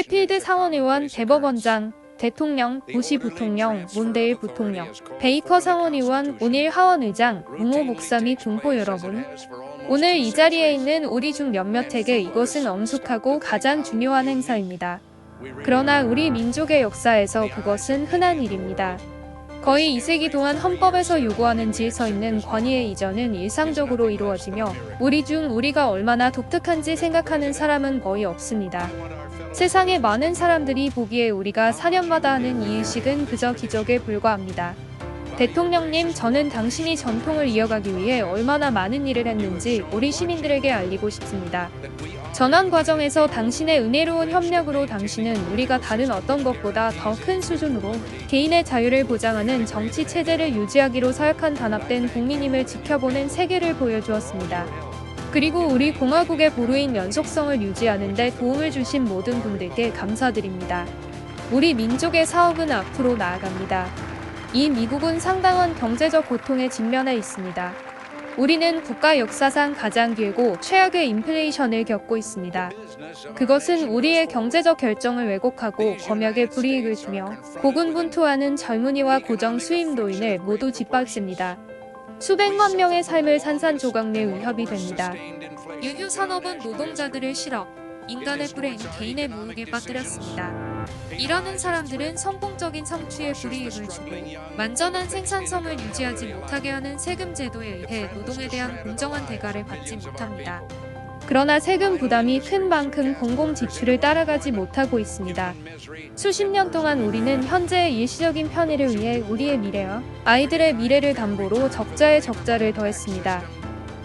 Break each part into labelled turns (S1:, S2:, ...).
S1: 해필드 상원의원, 대법원장, 대통령, 부시 부통령, 몬데일 부통령, 베이커 상원의원, 오닐 하원의장, 웅호 목사 및 동포 여러분. 오늘 이 자리에 있는 우리 중 몇몇에게 이것은 엄숙하고 가장 중요한 행사입니다. 그러나 우리 민족의 역사에서 그것은 흔한 일입니다. 거의 2세기 동안 헌법에서 요구하는 질서 있는 권위의 이전은 일상적으로 이루어지며 우리 중 우리가 얼마나 독특한지 생각하는 사람은 거의 없습니다. 세상의 많은 사람들이 보기에 우리가 4년마다 하는 이 일식은 그저 기적에 불과합니다. 대통령님, 저는 당신이 전통을 이어가기 위해 얼마나 많은 일을 했는지 우리 시민들에게 알리고 싶습니다. 전환 과정에서 당신의 은혜로운 협력으로 당신은 우리가 다른 어떤 것보다 더 큰 수준으로 개인의 자유를 보장하는 정치 체제를 유지하기로 서약한 단합된 국민임을 지켜보는 세계를 보여주었습니다. 그리고 우리 공화국의 보루인 연속성을 유지하는 데 도움을 주신 모든 분들께 감사드립니다. 우리 민족의 사업은 앞으로 나아갑니다. 이 미국은 상당한 경제적 고통에 직면해 있습니다. 우리는 국가 역사상 가장 길고 최악의 인플레이션을 겪고 있습니다. 그것은 우리의 경제적 결정을 왜곡하고 검역에 불이익을 주며 고군분투하는 젊은이와 고정 수입 노인을 모두 짓밟습니다. 수백만 명의 삶을 산산조각 내 위협이 됩니다. 유휴 산업은 노동자들을 실업, 인간의 불행, 개인의 모욕에 빠뜨렸습니다. 일하는 사람들은 성공적인 성취에 불이익을 주고 완전한 생산성을 유지하지 못하게 하는 세금 제도에 의해 노동에 대한 공정한 대가를 받지 못합니다. 그러나 세금 부담이 큰 만큼 공공 지출을 따라가지 못하고 있습니다. 수십 년 동안 우리는 현재의 일시적인 편의를 위해 우리의 미래와 아이들의 미래를 담보로 적자에 적자를 더했습니다.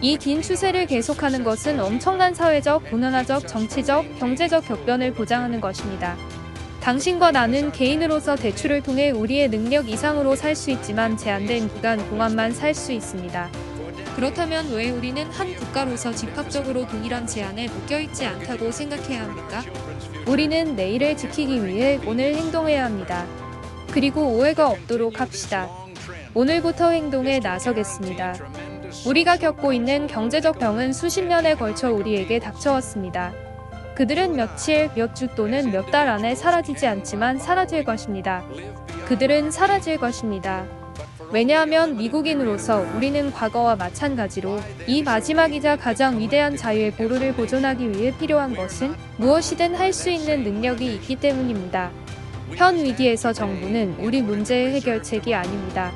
S1: 이 긴 추세를 계속하는 것은 엄청난 사회적, 문화적, 정치적, 경제적 격변을 보장하는 것입니다. 당신과 나는 개인으로서 대출을 통해 우리의 능력 이상으로 살 수 있지만 제한된 기간 동안만 살 수 있습니다. 그렇다면 왜 우리는 한 국가로서 집합적으로 동일한 제한에 묶여있지 않다고 생각해야 합니까? 우리는 내일을 지키기 위해 오늘 행동해야 합니다. 그리고 오해가 없도록 합시다. 오늘부터 행동에 나서겠습니다. 우리가 겪고 있는 경제적 병은 수십 년에 걸쳐 우리에게 닥쳐왔습니다. 그들은 며칠, 몇 주 또는 몇 달 안에 사라지지 않지만 사라질 것입니다. 그들은 사라질 것입니다. 왜냐하면 미국인으로서 우리는 과거와 마찬가지로 이 마지막이자 가장 위대한 자유의 보루를 보존하기 위해 필요한 것은 무엇이든 할 수 있는 능력이 있기 때문입니다. 현 위기에서 정부는 우리 문제의 해결책이 아닙니다.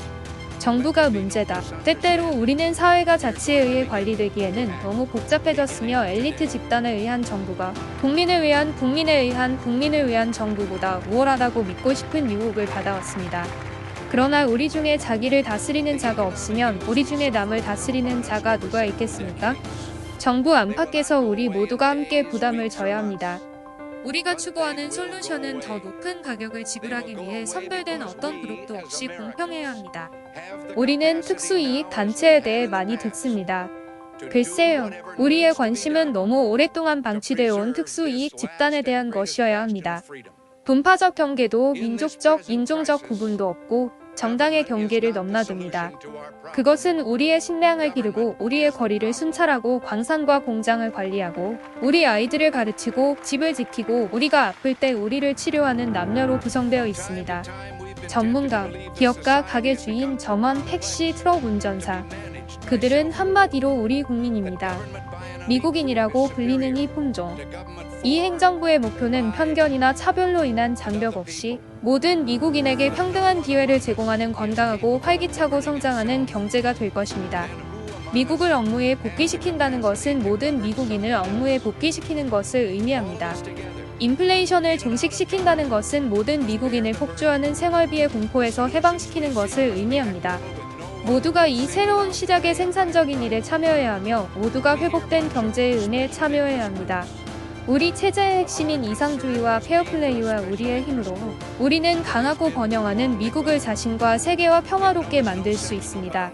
S1: 정부가 문제다. 때때로 우리는 사회가 자치에 의해 관리되기에는 너무 복잡해졌으며 엘리트 집단에 의한 정부가 국민을 위한 국민에 의한 국민을 위한 정부보다 우월하다고 믿고 싶은 유혹을 받아왔습니다. 그러나 우리 중에 자기를 다스리는 자가 없으면 우리 중에 남을 다스리는 자가 누가 있겠습니까? 정부 안팎에서 우리 모두가 함께 부담을 져야 합니다. 우리가 추구하는 솔루션은 더 높은 가격을 지불하기 위해 선별된 어떤 그룹도 없이 공평해야 합니다. 우리는 특수이익 단체에 대해 많이 듣습니다. 글쎄요, 우리의 관심은 너무 오랫동안 방치되어 온 특수이익 집단에 대한 것이어야 합니다. 분파적 경계도 민족적, 인종적 구분도 없고 정당의 경계를 넘나듭니다. 그것은 우리의 식량을 기르고 우리의 거리를 순찰하고 광산과 공장을 관리하고 우리 아이들을 가르치고 집을 지키고 우리가 아플 때 우리를 치료하는 남녀로 구성되어 있습니다. 전문가, 기업가, 가게 주인, 점원, 택시, 트럭 운전사. 그들은 한마디로 우리 국민입니다. 미국인이라고 불리는 이 품종. 이 행정부의 목표는 편견이나 차별로 인한 장벽 없이 모든 미국인에게 평등한 기회를 제공하는 건강하고 활기차고 성장하는 경제가 될 것입니다. 미국을 업무에 복귀시킨다는 것은 모든 미국인을 업무에 복귀시키는 것을 의미합니다. 인플레이션을 종식시킨다는 것은 모든 미국인을 폭주하는 생활비의 공포에서 해방시키는 것을 의미합니다. 모두가 이 새로운 시작의 생산적인 일에 참여해야 하며 모두가 회복된 경제의 은혜에 참여해야 합니다. 우리 체제의 핵심인 이상주의와 페어플레이와 우리의 힘으로 우리는 강하고 번영하는 미국을 자신과 세계와 평화롭게 만들 수 있습니다.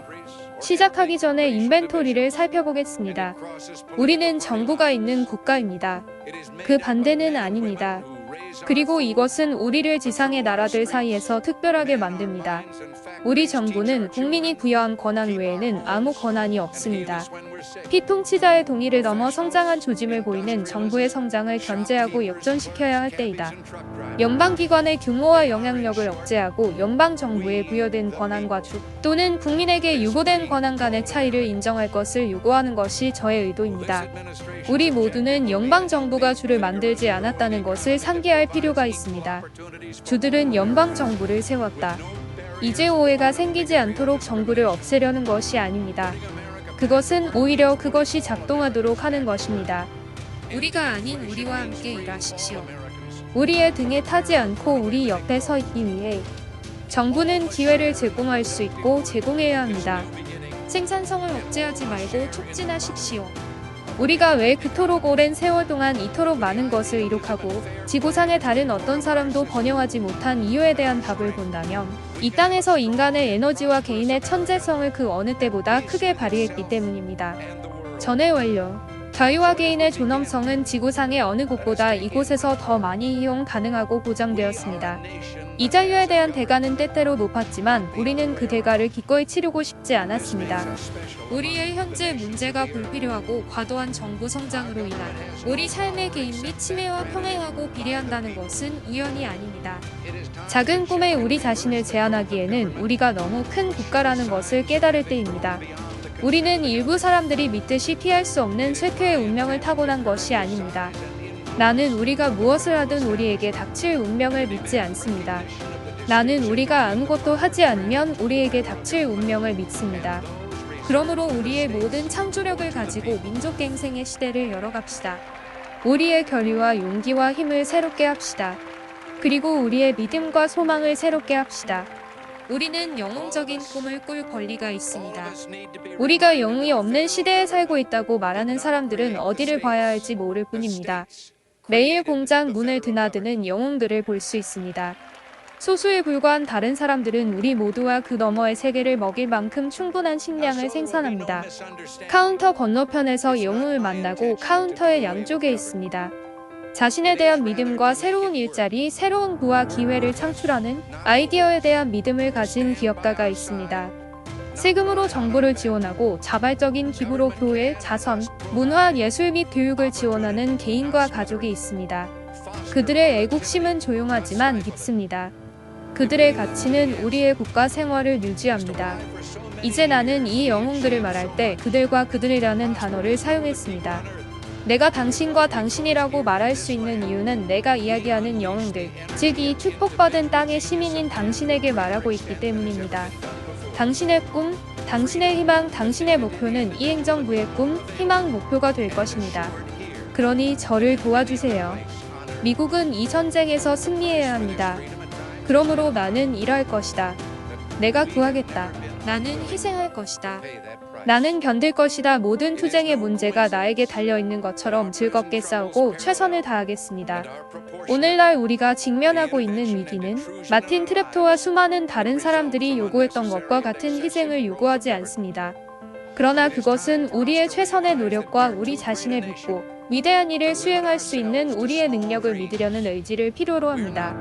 S1: 시작하기 전에 인벤토리를 살펴보겠습니다. 우리는 정부가 있는 국가입니다. 그 반대는 아닙니다. 그리고 이것은 우리를 지상의 나라들 사이에서 특별하게 만듭니다. 우리 정부는 국민이 부여한 권한 외에는 아무 권한이 없습니다. 피통치자의 동의를 넘어 성장한 조짐을 보이는 정부의 성장을 견제하고 역전시켜야 할 때이다. 연방기관의 규모와 영향력을 억제하고 연방정부에 부여된 권한과 주 또는 국민에게 유고된 권한 간의 차이를 인정할 것을 요구하는 것이 저의 의도입니다. 우리 모두는 연방정부가 주를 만들지 않았다는 것을 상기할 필요가 있습니다. 주들은 연방정부를 세웠다. 이제 오해가 생기지 않도록 정부를 없애려는 것이 아닙니다. 그것은 오히려 그것이 작동하도록 하는 것입니다. 우리가 아닌 우리와 함께 일하십시오. 우리의 등에 타지 않고 우리 옆에 서 있기 위해 정부는 기회를 제공할 수 있고 제공해야 합니다. 생산성을 억제하지 말고 촉진하십시오. 우리가 왜 그토록 오랜 세월 동안 이토록 많은 것을 이룩하고 지구상의 다른 어떤 사람도 번영하지 못한 이유에 대한 답을 본다면 이 땅에서 인간의 에너지와 개인의 천재성을 그 어느 때보다 크게 발휘했기 때문입니다. 전해 완료. 자유와 개인의 존엄성은 지구상의 어느 곳보다 이곳에서 더 많이 이용 가능하고 보장되었습니다. 이 자유에 대한 대가는 때때로 높았지만 우리는 그 대가를 기꺼이 치르고 싶지 않았습니다. 우리의 현재 문제가 불필요하고 과도한 정부 성장으로 인한 우리 삶의 개인 및 침해와 평행하고 비례한다는 것은 우연이 아닙니다. 작은 꿈에 우리 자신을 제한하기에는 우리가 너무 큰 국가라는 것을 깨달을 때입니다. 우리는 일부 사람들이 믿듯이 피할 수 없는 쇠퇴의 운명을 타고난 것이 아닙니다. 나는 우리가 무엇을 하든 우리에게 닥칠 운명을 믿지 않습니다. 나는 우리가 아무것도 하지 않으면 우리에게 닥칠 운명을 믿습니다. 그러므로 우리의 모든 창조력을 가지고 민족갱생의 시대를 열어갑시다. 우리의 결의와 용기와 힘을 새롭게 합시다. 그리고 우리의 믿음과 소망을 새롭게 합시다. 우리는 영웅적인 꿈을 꿀 권리가 있습니다. 우리가 영웅이 없는 시대에 살고 있다고 말하는 사람들은 어디를 봐야 할지 모를 뿐입니다. 매일 공장 문을 드나드는 영웅들을 볼 수 있습니다. 소수에 불과한 다른 사람들은 우리 모두와 그 너머의 세계를 먹일 만큼 충분한 식량을 생산합니다. 카운터 건너편에서 영웅을 만나고 카운터의 양쪽에 있습니다. 자신에 대한 믿음과 새로운 일자리, 새로운 부와 기회를 창출하는 아이디어에 대한 믿음을 가진 기업가가 있습니다. 세금으로 정부를 지원하고 자발적인 기부로 교회, 자선, 문화, 예술 및 교육을 지원하는 개인과 가족이 있습니다. 그들의 애국심은 조용하지만 깊습니다. 그들의 가치는 우리의 국가 생활을 유지합니다. 이제 나는 이 영웅들을 말할 때 그들과 그들이라는 단어를 사용했습니다. 내가 당신과 당신이라고 말할 수 있는 이유는 내가 이야기하는 영웅들, 즉 이 축복받은 땅의 시민인 당신에게 말하고 있기 때문입니다. 당신의 꿈, 당신의 희망, 당신의 목표는 이 행정부의 꿈, 희망, 목표가 될 것입니다. 그러니 저를 도와주세요. 미국은 이 전쟁에서 승리해야 합니다. 그러므로 나는 일할 것이다. 내가 구하겠다. 나는 희생할 것이다. 나는 견딜 것이다. 모든 투쟁의 문제가 나에게 달려 있는 것처럼 즐겁게 싸우고 최선을 다하겠습니다. 오늘날 우리가 직면하고 있는 위기는 마틴 트랩토와 수많은 다른 사람들이 요구했던 것과 같은 희생을 요구하지 않습니다. 그러나 그것은 우리의 최선의 노력과 우리 자신을 믿고 위대한 일을 수행할 수 있는 우리의 능력을 믿으려는 의지를 필요로 합니다.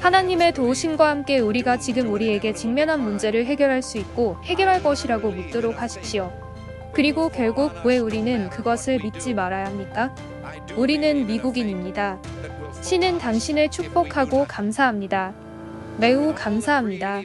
S1: 하나님의 도우심과 함께 우리가 지금 우리에게 직면한 문제를 해결할 수 있고 해결할 것이라고 믿도록 하십시오. 그리고 결국 왜 우리는 그것을 믿지 말아야 합니까? 우리는 미국인입니다. 신은 당신을 축복하고 감사합니다. 매우 감사합니다.